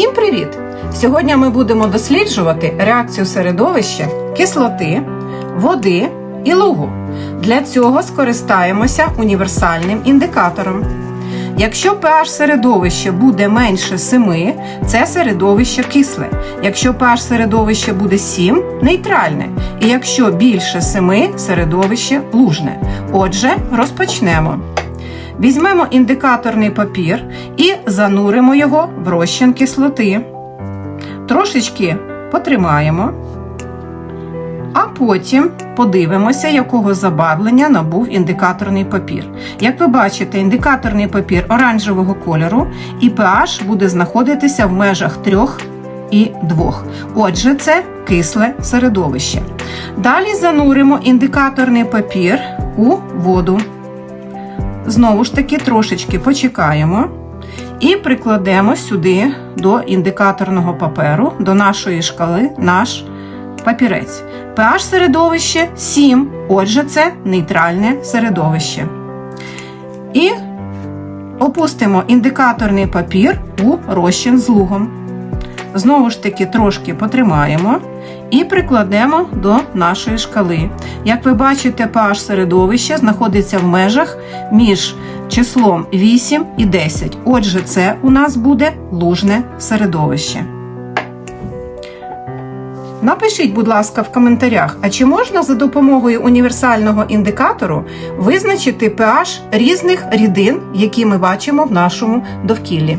Привіт! Сьогодні ми будемо досліджувати реакцію середовища, кислоти, води і лугу. Для цього скористаємося універсальним індикатором. Якщо pH середовище буде менше 7, це середовище кисле. Якщо pH середовище буде 7 нейтральне. І якщо більше 7, середовище лужне. Отже, розпочнемо. Візьмемо індикаторний папір і зануримо його в розчин кислоти. Трошечки потримаємо, а потім подивимося, якого забарвлення набув індикаторний папір. Як ви бачите, індикаторний папір оранжевого кольору і pH буде знаходитися в межах 3 і 2. Отже, це кисле середовище. Далі зануримо індикаторний папір у воду. Знову ж таки, трошечки почекаємо і прикладемо сюди до індикаторного паперу, до нашої шкали, наш папірець. pH середовище 7, отже, це нейтральне середовище. І опустимо індикаторний папір у розчин з лугом. Знову ж таки, трошки потримаємо і прикладемо до нашої шкали. Як ви бачите, pH середовище знаходиться в межах між числом 8 і 10. Отже, це у нас буде лужне середовище. Напишіть, будь ласка, в коментарях, а чи можна за допомогою універсального індикатору визначити pH різних рідин, які ми бачимо в нашому довкіллі?